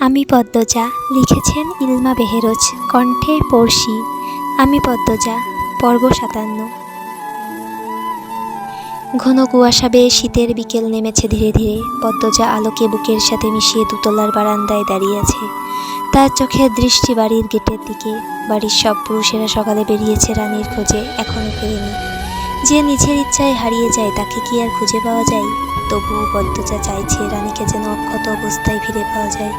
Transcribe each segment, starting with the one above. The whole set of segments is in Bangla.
আমি পদ্মজা লিখেছেন ইলমা বেহেরোজ, কণ্ঠে পড়শি। আমি পদ্মজা, পর্ব সাতান্ন। ঘন কুয়াশা বেয়ে শীতের বিকেল নেমেছে ধীরে ধীরে। পদ্মজা আলোকে বুকের সাথে মিশিয়ে দুতলার বারান্দায় দাঁড়িয়ে আছে। তার চোখের দৃষ্টি বাড়ির গেটের দিকে। বাড়ির সব পুরুষেরা সকালে বেরিয়েছে রানীর খোঁজে এখনও ফেরেনি। যে নিজের ইচ্ছায় হারিয়ে যায়, তাকে কি আর খুঁজে পাওয়া যায়? তবুও পদ্মজা চাইছে রানীকে যেন অক্ষত অবস্থায় ফিরে পাওয়া যায়।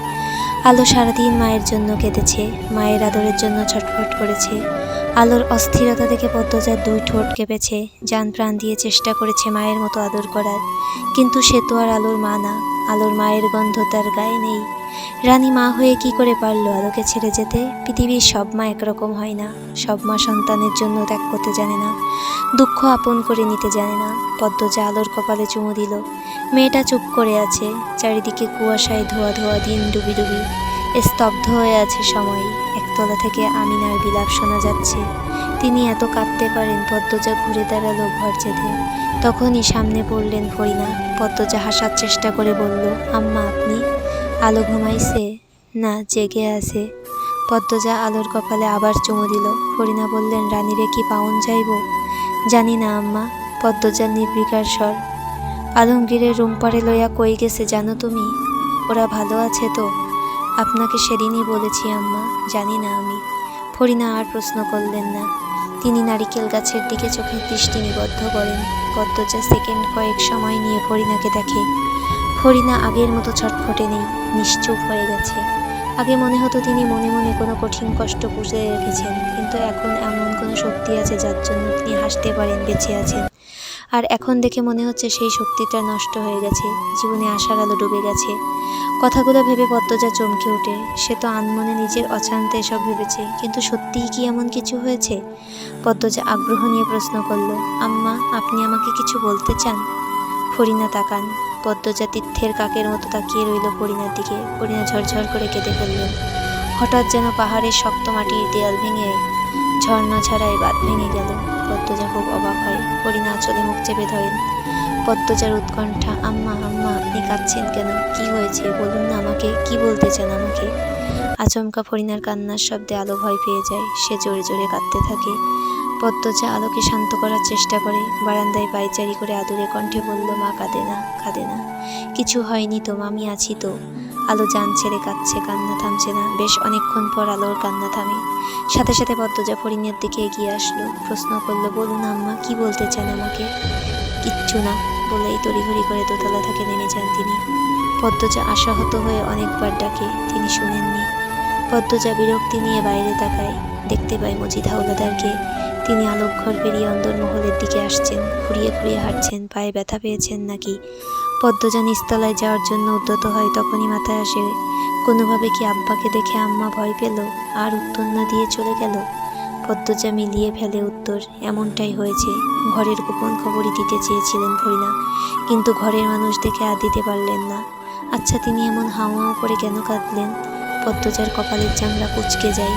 আলো সারাদিন মায়ের জন্য কেঁদেছে, মায়ের আদরের জন্য ছটফট করেছে। আলোর অস্থিরতা থেকে পদ্মজার দুই ঠোঁট কেঁপেছে যান প্রাণ দিয়ে চেষ্টা করেছে মায়ের মতো আদর করার। কিন্তু সে তো আর আলোর মা না, আলোর মায়ের গন্ধ তার গায়ে নেই। রানী মা হয়ে কি করে পারল আলোকে ছেড়ে যেতে? পৃথিবীর সব মা একরকম হয় না। সব মা সন্তানের জন্য ত্যাগ করতে জানে না। দুঃখ আপন করে নিতে জানে না। পদ্মজা আলোর কপালে চুমু দিল। মেয়েটা চুপ করে আছে। চারিদিকে কুয়াশায় ধোয়া ধোয়া, দিন ডুবি ডুবি। স্তব্ধ হয়ে আছে সময়। একতলা থেকে আমিনার বিলাপ শোনা যাচ্ছে। তিনি এত কাঁদতে পারেন, পদ্মজা ঘুরে দাঁড়াল ঘর যেতে তখনই সামনে পড়লেন ফরিনা। পদ্মজা হাসার চেষ্টা করে বলল, আম্মা, আপনি আলো ঘুমাইছে, না জেগে আছে। পদ্মজা আলোর কপালে আবার চুমু দিল। ফরিনা বললেন, রানীরে কি পাউন যাইব? জানি না আম্মা, পদ্মজার নির্বিকার স্বর। আলমগীরের রুমপারে লইয়া কই গেছে জানো তুমি? ওরা ভালো আছে তো? আপনাকে সেদিনই বলেছি আম্মা, জানি না আমি। ফরিনা আর প্রশ্ন করলেন না। তিনি নারিকেল গাছের দিকে চোখের দৃষ্টি নিবদ্ধ করেন। পদ্মজা সেকেন্ড কয়েক সময় নিয়ে ফরিনাকে দেখে। ফরিনা আগের মতো ছটফটে নেই, নিশ্চুপ হয়ে গেছে। আগে মনে হতো তিনি মনে মনে কোনো কঠিন কষ্ট পুষে রেখেছেন, কিন্তু এখন এমন কোনো শক্তি আছে যার জন্য তিনি হাসতে পারেন, বেঁচে আছেন। আর এখন দেখে মনে হচ্ছে সেই শক্তিটা নষ্ট হয়ে গেছে, জীবনে আশার আলো ডুবে গেছে। কথাগুলো ভেবে পদ্মজা চমকে ওঠে। সে তো আনমনে নিজের অজান্তে এসব ভেবেছে, কিন্তু সত্যিই কি এমন কিছু হয়েছে? পদ্মজা আগ্রহ নিয়ে প্রশ্ন করল, আম্মা, আপনি আমাকে কিছু বলতে চান? ফরিনা তাকান। পদ্মজা তীর্থের কাকের মতো তাকিয়ে রইল ফরিনার দিকে। ফরিনা ঝরঝর করে কেঁদে ফেললেন হঠাৎ যেন পাহাড়ের শক্ত মাটির দেয়াল ভেঙে, ঝর্ণা ছাড়াই বাদ ভেঙে গেল। পদ্মজা খুব অবাক হয়। ফরিনা চলে মুখ চেপে ধরেন, পদ্মজার উৎকণ্ঠা, আম্মা আম্মা, আপনি কাঁদছেন কেন? কি হয়েছে? বলুন না আমাকে, কি বলতে চান আমাকে? আচমকা ফরিনার কান্নার শব্দে আলো ভয় পেয়ে যায়। সে জোরে জোরে কাঁদতে থাকে। পদ্মজা আলোকে শান্ত করার চেষ্টা করে, বারান্দায় পায়চারি করে আদুরে কণ্ঠে বলল, মা, কাঁদে না কাঁদে না। কিছু হয়নি তো, মামি, আছি তো। আলো জান ছেড়ে কাঁদছে, কান্না থামছে না। বেশ অনেকক্ষণ পর আলোর কান্না থামে। সাথে সাথে পদ্মজা ফরিনের দিকে এগিয়ে আসলো। প্রশ্ন করল, বলুন আম্মা, কি বলতে চান আমাকে? কিচ্ছু না, বলেই তড়িঘড়ি করে দোতলা থেকে নেমে যান তিনি। পদ্মজা আশাহত হয়ে অনেকবার ডাকে, তিনি শুনেননি। পদ্মজা বিরক্তি নিয়ে বাইরে তাকায়। দেখতে পায় মজিদ হাওলাদারকে তিনি আলোক ঘর পেরিয়ে অন্দরমহলের দিকে আসছেন, ঘুরিয়ে খুঁড়িয়ে হাঁটছেন, পায়ে ব্যথা পেয়েছেন নাকি? পদ্মজা নিস্তলায় যাওয়ার জন্য উদ্যত হয় তখনই মাথায় আসে, কোনোভাবে কি আব্বাকে দেখে আম্মা ভয় পেল, আর উত্তর না দিয়ে চলে গেল? পদ্মজা মিলিয়ে ফেলে উত্তর, এমনটাই হয়েছে। ঘরের গোপন খবরই দিতে চেয়েছিলেন ফরিনা কিন্তু ঘরের মানুষ দেখে আর দিতে পারলেন না। আচ্ছা তিনি এমন হাওয়া হাও করে কেন কাঁদলেন? পদ্মজার কপালের চামড়া কুচকে যায়।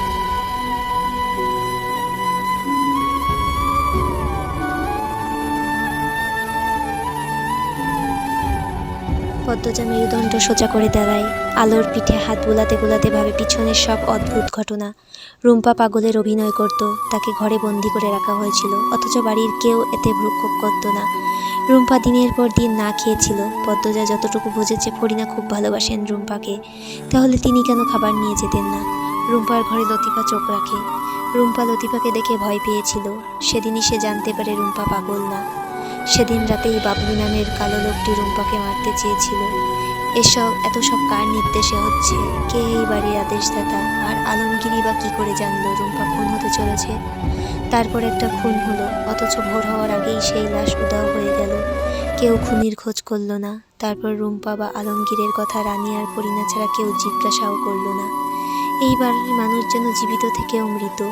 পদ্মজা মেরুদণ্ড সোজা করে দাঁড়ায়। আলোর পিঠে হাত বুলাতে বুলাতে ভাবে পিছনের সব অদ্ভুত ঘটনা। রুম্পা পাগলের অভিনয় করত, তাকে ঘরে বন্দি করে রাখা হয়েছিল, অথচ বাড়ির কেউ এতে ভ্রুক্ষেপ করত না। রুম্পা দিনের পর দিন না খেয়েছিল, পদ্মজা যতটুকু বুঝেছে ফরিনা খুব ভালোবাসেন রুম্পাকে। তাহলে তিনি কেন খাবার নিয়ে যেতেন না? রুম্পার ঘরে লতিফা চোখ রাখে। রুম্পা লতিফাকে দেখে ভয় পেয়েছিল, সেদিনই সে জানতে পারে রুম্পা পাগল না। সেদিন রাতেই বাবলু নামের কালো লোকটি রুম্পাকে মারতে চেয়েছিল। এসব, এত সব কার নির্দেশে হচ্ছে? কে এই বাড়ির আদেশদাতা? আর আলমগিরি বা কী করে জানলো রুম্পা খুন হতে চলেছে? তারপর একটা খুন হলো, অথচ ভোর হওয়ার আগেই সেই লাশ উদাও হয়ে গেল। কেউ খুনির খোঁজ করল না। তারপর রুম্পা বা আলমগীরের কথা রানী আর পরিণা ছাড়া কেউ জিজ্ঞাসাও করল না। এই বাড়ির মানুষ যেন জীবিত থেকেও মৃত।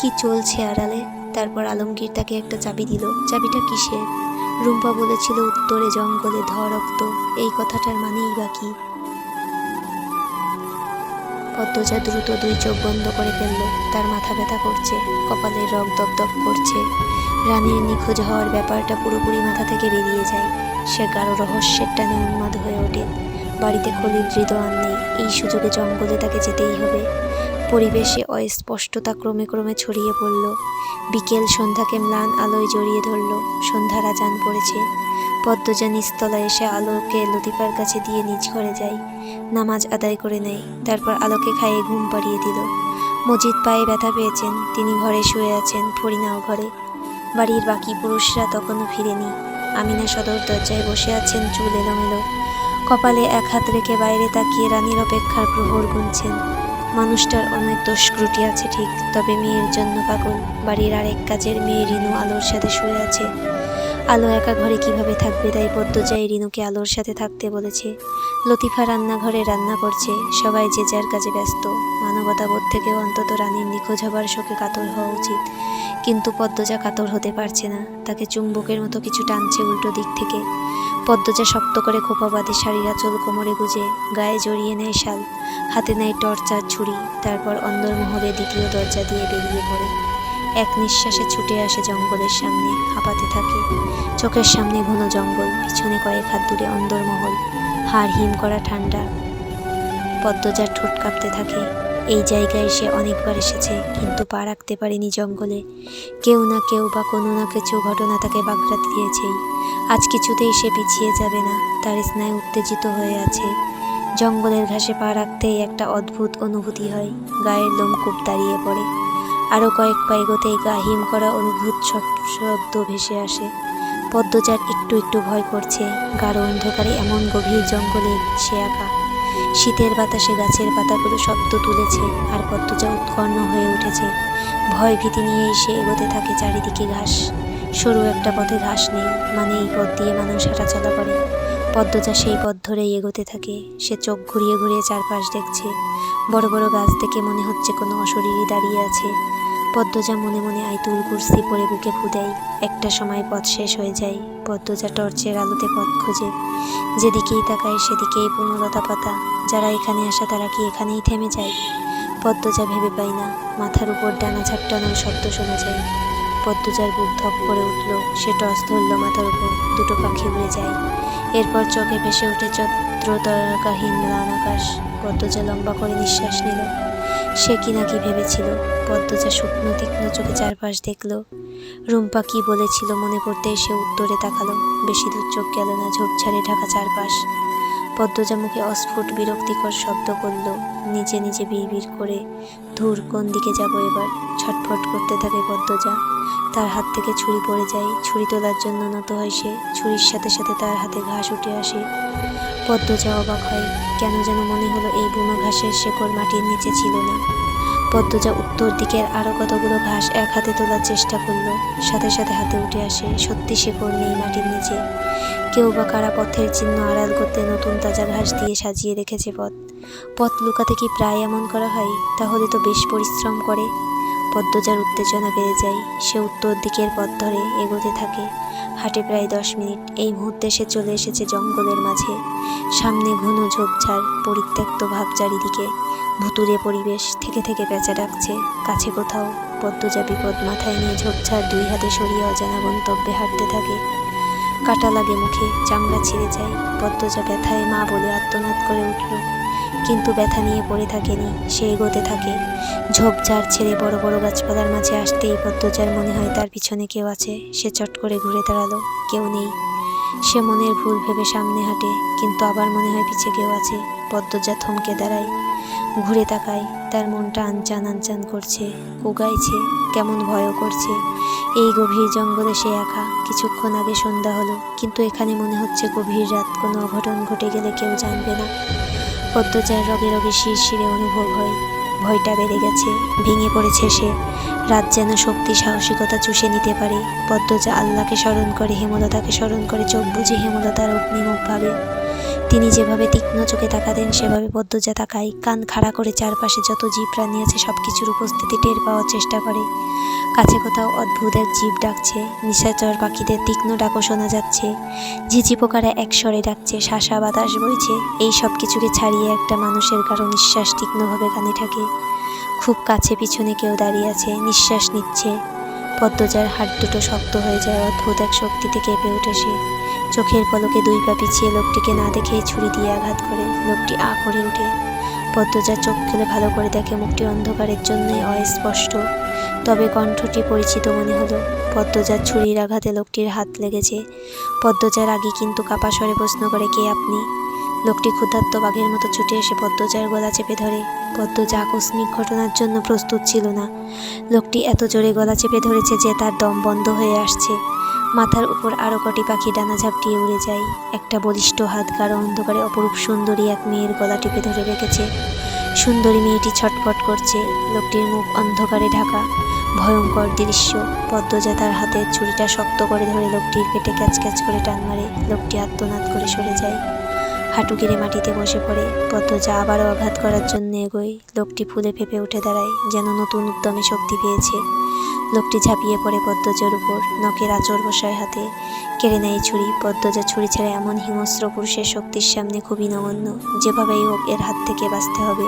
কি চলছে আড়ালে? তারপর আলমগীর তাকে একটা চাবি দিল। চাবিটা কিসের? রুম্পা বলেছিল, উত্তরে জঙ্গলে ধ রক্ত। এই কথাটার মানেই বা কি? পদ্মজা দ্রুত দুই চোখ বন্ধ করে ফেলল। তার মাথা ব্যথা করছে, কপালের রক দপদপ করছে। রানীর নিখোঁজ হওয়ার ব্যাপারটা পুরোপুরি মাথা থেকে বেরিয়ে যায়। সে গাঢ় রহস্যের টানে উন্মাদ হয়ে ওঠে। বাড়িতে খলিল হৃদয়ান নেই। এই সুযোগে জঙ্গলে তাকে যেতেই হবে। পরিবেশে অস্পষ্টতা ক্রমে ক্রমে ছড়িয়ে পড়ল। বিকেল সন্ধ্যাকে ম্লান আলোয় জড়িয়ে ধরল। সন্ধ্যার আজান পড়েছে। পদ্মজা নিস্তলা এসে আলোকে লতিফার কাছে দিয়ে নিজ ঘরে যায়। নামাজ আদায় করে নেয়। তারপর আলোকে খাইয়ে ঘুম পাড়িয়ে দিল। মজিদ পায়ে ব্যথা পেয়েছেন। তিনি ঘরে শুয়ে আছেন, ফরিনাও ঘরে। বাড়ির বাকি পুরুষরা তখনও ফিরেনি। আমিনা সদর দরজায় বসে আছেন, চুল এলোমেলো। কপালে এক হাত রেখে বাইরে তাকিয়ে রানীর অপেক্ষার প্রহর গুনছেন। মানুষটার অনেক দোষ ত্রুটি আছে, ঠিক। তবে মেয়ের জন্য পাগল। বাড়ির আরেক কাজের মেয়ে রিনু আলোর সাথে শুয়ে আছে। আলো একা ঘরে কীভাবে থাকবে তাই পদ্মজাই রিনুকে আলোর সাথে থাকতে বলেছে। লতিফা রান্নাঘরে রান্না করছে। সবাই যে যার কাজে ব্যস্ত। মানবতাবোধ থেকেও অন্তত রানীর নিখোঁজ হবার শোকে কাতর হওয়া উচিত। কিন্তু পদ্মজা কাতর হতে পারছে না, তাকে চুম্বকের মতো কিছু টানছে উল্টো দিক থেকে। পদ্মজা শক্ত করে খোপা বাঁধে শাড়ির আঁচল কোমরে গুজে, গায়ে জড়িয়ে নেয় শাল, হাতে নেয় টর্চার ছুরি, তারপর অন্দরমহলে দ্বিতীয় দরজা দিয়ে বেরিয়ে পড়ে। এক নিঃশ্বাসে ছুটে আসে জঙ্গলের সামনে হাঁপাতে থাকে। চোখের সামনে ঘন জঙ্গল, পিছনে কয়েক হাত দূরে অন্দরমহল, হাড় হিম করা ঠান্ডা। পদ্মজার ঠোঁট কাঁপতে থাকে। এই জায়গায় সে অনেকবার এসেছে, কিন্তু পা রাখতে পারেনি জঙ্গলে। কেউ না কেউ বা কোনো না কিছু ঘটনা তাকে বাগড়াতে দিয়েছেই। আজ কিছুতেই সে পিছিয়ে যাবে না, তার স্নায়ু উত্তেজিত হয়ে আছে। জঙ্গলের ঘাসে পা রাখতেই একটা অদ্ভুত অনুভূতি হয়, গায়ের লোম খুব দাঁড়িয়ে পড়ে। আরও কয়েক পা এগোতেই গা হিম করা অনুভূত শব- শব্দ ভেসে আসে। পদ্মজার একটু একটু ভয় করছে, গাঢ় অন্ধকারে এমন গভীর জঙ্গলে সে একা। শীতের বাতাসে গাছের পাতাগুলো শব্দ তুলেছে আর পদ্মজা উৎকর্ণ হয়ে উঠেছে। ভয় ভীতি নিয়েই সে এগোতে থাকে চারিদিকে ঘাস। সরু একটা পথে ঘাস নেই মানে এই পথ দিয়ে মানুষ হাঁটাচলা করে। পদ্মজা সেই পথ ধরেই এগোতে থাকে। সে চোখ ঘুরিয়ে ঘুরিয়ে চারপাশ দেখছে। বড় বড় গাছ দেখে মনে হচ্ছে কোনো অশরীরই দাঁড়িয়ে আছে। পদ্মজা মনে মনে আইতুল কুর্সি পরে বুকে ফু দেয়। একটা সময় পথ শেষ হয়ে যায়। পদ্মজা টর্চের আলোতে পথ খোঁজে। যেদিকেই তাকায় সেদিকেই পুনলতা পাতা। যারা এখানে আসে তারা কি এখানেই থেমে যায়? পদ্মজা ভেবে পায় না। মাথার উপর ডানা ঝাপটানোর শব্দ শোনা যায়। পদ্মজার বুক ধপ করে উঠল। সে টস ধরল মাথার উপর। দুটো পাখি উড়ে যায়। এরপর চোখে ভেসে উঠে চত্রতারকাহীন ম্লান আকাশ। পদ্মজা লম্বা করে নিঃশ্বাস নিল। সে কি না নাকি ভেবেছিল? পদ্মজা শুকনো তীক্ষ্ণ চোখে চারপাশ দেখল। রুম্পা কি বলেছিল মনে করতে সে উত্তরে তাকালো। বেশি দূর চোখ গেল না, ঝোপঝাড়ে ঢাকা চারপাশ। পদ্মজা মুখে অস্ফুট, বিরক্তিকর শব্দ করল। নিজে নিজে বিড় করে, ধূর কোন দিকে যাব এবার? ছটফট করতে থাকে পদ্মজা। তার হাত থেকে ছুরি পড়ে যায়। ছুরি তোলার জন্য নত হয় সে। ছুরির সাথে সাথে তার হাতে ঘাস উঠে আসে। পদ্মজা অবাক হয়। কেন যেন মনে হলো এই বুনো ঘাসের শেকড় মাটির নিচে ছিল না। পদ্মজা উত্তর দিকের আরও কতগুলো ঘাস এক হাতে তোলার চেষ্টা করল, সাথে সাথে হাতে উঠে আসে। সত্যি শেকড় নেই মাটির নিচে। কেউ বা কারা পথের চিহ্ন আড়াল করতে নতুন তাজা ঘাস দিয়ে সাজিয়ে রেখেছে পথ। পথ লুকাতে কি প্রায় এমন করা হয়? তাহলে তো বেশ পরিশ্রম করে। পদ্মজার উত্তেজনা বেড়ে যায়। সে উত্তর দিকের পথ ধরে এগোতে থাকে। হাটে প্রায় দশ মিনিট। এই মুহূর্তে সে চলে এসেছে জঙ্গলের মাঝে। সামনে ঘন ঝোপঝাড়, পরিত্যক্ত ভাব চারিদিকে। ভুতুরে পরিবেশ থেকে থেকে পেঁচা ডাকছে। কাছে কোথাও পদ্মজা বিপদ মাথায় নিয়ে ঝোপঝাড় দুই হাতে সরিয়ে অজানা গন্তব্যে হাঁটতে থাকে। কাটা লাগে মুখে, চামড়া ছিঁড়ে যায়। পদ্মজা ব্যথায় মা বলে আত্মনাদ করে উঠল। কিন্তু ব্যথা নিয়ে পড়ে থাকেনি, সে এগোতে থাকে। ঝোপঝাড় ছেড়ে বড় বড় গাছপালার মাঝে আসতেই পদ্মজার মনে হয় তার পিছনে কেউ আছে। সে চট করে ঘুরে দাঁড়াল, কেউ নেই। সে মনের ভুল ভেবে সামনে হাঁটে, কিন্তু আবার মনে হয় পিছে কেউ আছে। পদ্মজা থমকে দাঁড়ায়, ঘুরে তাকায়, তার মনটা আনচান আনচান করছে কুগাইছে কেমন ভয়ও করছে। এই গভীর জঙ্গলে সে একা, কিছুক্ষণ আগে সন্ধ্যা হলো, কিন্তু এখানে মনে হচ্ছে গভীর রাত, কোনো অঘটন ঘটে গেলে কেউ জানবে না। পদ্মজার রগে রগে শিরশিরে অনুভব হয়। ভয়টা বেড়ে গেছে, ভেঙে পড়েছে সে। রাত যেন শক্তি, সাহসিকতা চুষে নিতে পারে। পদ্মজা আল্লাহকে স্মরণ করে, হেমলতাকে স্মরণ করে, চোখ বুঝে হেমলতার অগ্নিমুখ ভাবে। তিনি যেভাবে তীক্ষ্ণ চোখে তাকাতেন, সেভাবে পদ্মজা তাকায়। কান খাড়া করে চারপাশে যত জীব প্রাণী আছে সব কিছুর উপস্থিতি টের পাওয়ার চেষ্টা করে। কাছে কোথাও অদ্ভুত এক জীব ডাকছে। নিশাচর পাখিদের তীক্ষ্ণ ডাকও শোনা যাচ্ছে। ঝিঝি পোকারা একস্বরে ডাকছে, শাসা বাতাস বইছে। এই সব কিছুকে ছাড়িয়ে একটা মানুষের কারও নিঃশ্বাস তীক্ষ্ণভাবে কানে থাকে খুব কাছে পিছনে কেউ দাঁড়িয়ে আছে, নিঃশ্বাস নিচ্ছে। পদ্মজার হাত দুটো শক্ত হয়ে যায়, অদ্ভুত এক শক্তিতে কেঁপে উঠে সে। চোখের পলকে দুই পা পিছিয়ে লোকটিকে না দেখে ছুরি দিয়ে আঘাত করে। লোকটি আ করে ওঠে। পদ্মজা চোখ খুলে ভালো করে দেখে মুখটি অন্ধকারের জন্যই অস্পষ্ট। তবে কণ্ঠটি পরিচিত মনে হলো। পদ্মজার ছুরির আঘাতে লোকটির হাত লেগেছে। পদ্মজার আগে কিন্তু কাপা স্বরে প্রশ্ন করে, কে আপনি? লোকটি ক্ষুধার্ত বাঘের মতো ছুটে এসে পদ্মজার গলা চেপে ধরে। পদ্মজা আকস্মিক ঘটনার জন্য প্রস্তুত ছিল না। লোকটি এত জোরে গলা চেপে ধরেছে যে তার দম বন্ধ হয়ে আসছে। মাথার উপর আরও কটি পাখি ডানা ঝাপটিয়ে উড়ে যায়। একটা বলিষ্ঠ হাত গাঢ় অন্ধকারে অপরূপ সুন্দরী এক মেয়ের গলা টিপে ধরে রেখেছে। সুন্দরী মেয়েটি ছটফট করছে, লোকটির মুখ অন্ধকারে ঢাকা। ভয়ঙ্কর দৃশ্য, পদ্মজা তার হাতের ছুরিটা শক্ত করে ধরে লোকটির পেটে ক্যাচ ক্যাচ করে টান মারে। লোকটি আত্মনাদ করে সরে যায়। হাঁটু গেড়ে মাটিতে বসে পড়ে। পদ্মজা আবারও আঘাত করার জন্য এগোয়। লোকটি ফুলে ফেঁপে উঠে দাঁড়ায়, যেন নতুন উদ্যমে শক্তি পেয়েছে। লোকটি ঝাঁপিয়ে পড়ে পদ্মজার উপর। নখের আচর বসায় হাতে। কেড়ে নেয় ছুরি। পদ্মজা ছুরি ছেড়ে এমন হিংস্র পুরুষের শক্তির সামনে খুবই নগণ্য। যেভাবেই হোক, এর হাত থেকে বাঁচতে হবে।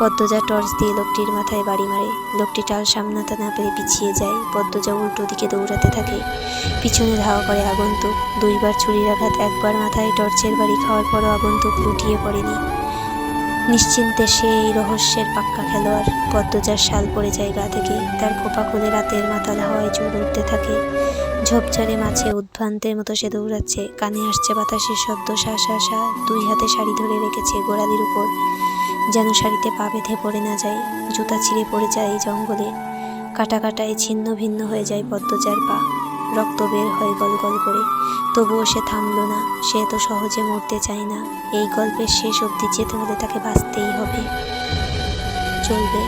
পদ্মজা টর্চ দিয়ে লোকটির মাথায় বাড়ি মারে। লোকটি টাল সামলাতে না পেরে পিছিয়ে যায়। পদ্মজা উল্টো দিকে দৌড়াতে থাকে। পিছনে ধাওয়া করে আগন্তুক। দুইবার ছুরির আঘাত, একবার মাথায় টর্চের বাড়ি খাওয়ার পরও আগন্তুক লুটিয়ে পড়েনি। নিশ্চিন্তে সে এই রহস্যের পাক্কা খেলোয়াড় পদ্মজার শাল পড়ে যায় গা থেকে। তার খোপা খুলে রাতের মাতাল হাওয়ায় চুল উঠতে থাকে। ঝোপঝাড়ে মাছে উদ্ভ্রান্তের মতো সে দৌড়াচ্ছে। কানে আসছে বাতাসের শব্দ শা শা শা দুই হাতে শাড়ি ধরে রেখেছে গোড়ালির উপর। যেন শাড়িতে পা বেঁধে পড়ে না যায়। জুতা ছিঁড়ে পড়ে যায় জঙ্গলে। কাটা কাটায় ছিন্ন ভিন্ন হয়ে যায় পদ্মজার পা। রক্ত বের হয় গল গল করে। তবুও সে থামলো না। সে তো সহজে মরতে চায় না। এই গল্পের শেষ অবধি যেতে হলে তাকে বাঁচতেই হবে। চলবে।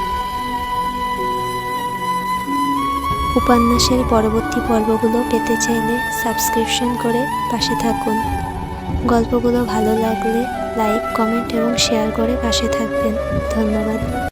উপন্যাসের পরবর্তী পর্বগুলো পেতে চাইলে সাবস্ক্রিপশন করে পাশে থাকুন। গল্পগুলো ভালো লাগলে লাইক, কমেন্ট এবং শেয়ার করে পাশে থাকবেন। ধন্যবাদ।